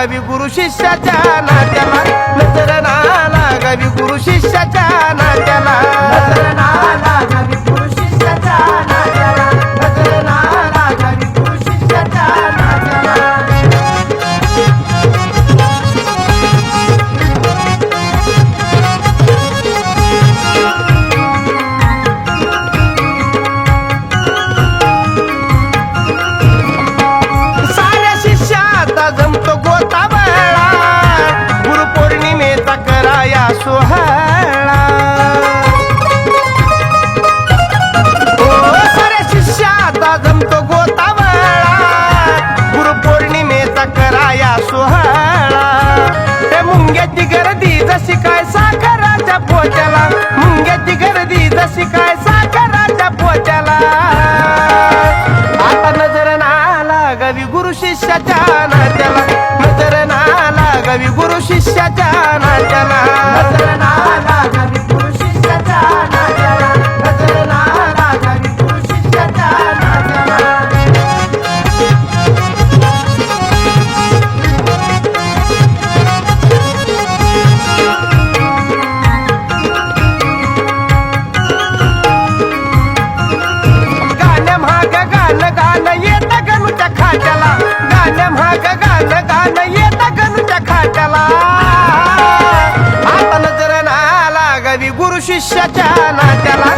लागावी गुरु शिष्याच्या नात्याला. नजर ना लागावी गुरु शिष्याच्या नात्याला. नजर ना कराया सोहळा. मुंग्याची गर्दी जशी काय साखराच्या पोत्याला. मुंग्याची गर्दी जशी काय साखराच्या पोत्याला. आता नजर नाला गवी गुरु शिष्याच्या नात्याला. नजर नाला गवी गुरु शिष्याच्या नात्याला. shishatana kala